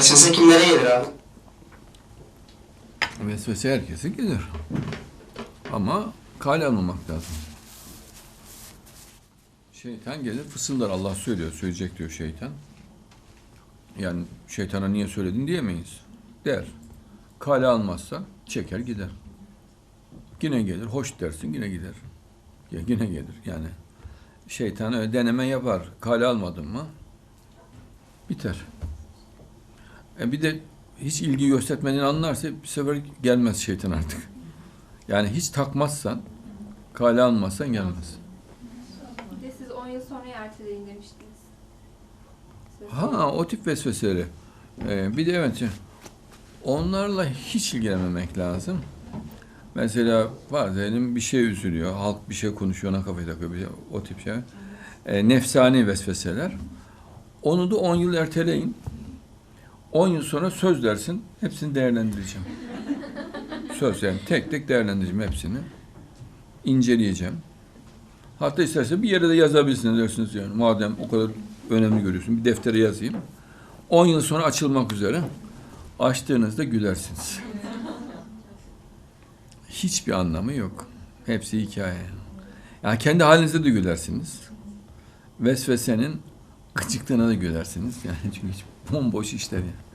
Vesvese kimlere gelir abi? Vesvese herkese gelir. Ama kale almamak lazım. Şeytan gelir fısıldar Allah söylüyor söyleyecek diyor şeytan. Yani şeytana niye söyledin diyemeyiz. Der. Kale almazsa çeker gider. Yine gelir hoş dersin yine gider. Ya yine gelir yani. Şeytan öyle deneme yapar. Kale almadın mı biter. E bir de hiç ilgi göstermediğini anlarsa bir sefer gelmez şeytan artık. Yani hiç takmazsan, kale almazsan gelmez. Bir de siz 10 yıl sonra erteleyin demiştiniz. Söz- Ha o tip vesveseleri. Ee, bir de evet onlarla hiç ilgilenmemek lazım. Mesela bazen bir şey üzülüyor, halk bir şey konuşuyor, ona kafayı takıyor, bir şey, o tip şey. Ee, nefsani vesveseler. Onu da 10 yıl erteleyin. 10 yıl sonra söz dersin, hepsini değerlendireceğim. söz yani tek tek değerlendireceğim hepsini. İnceleyeceğim. Hatta istersen bir yere de yazabilirsiniz dersiniz yani. Madem o kadar önemli görüyorsun bir deftere yazayım. 10 yıl sonra açılmak üzere. Açtığınızda gülersiniz. Hiçbir anlamı yok. Hepsi hikaye. Yani kendi halinizde de gülersiniz. Vesvesenin gıcıklığına da gülersiniz. Yani çünkü hiç bomboş işler yani.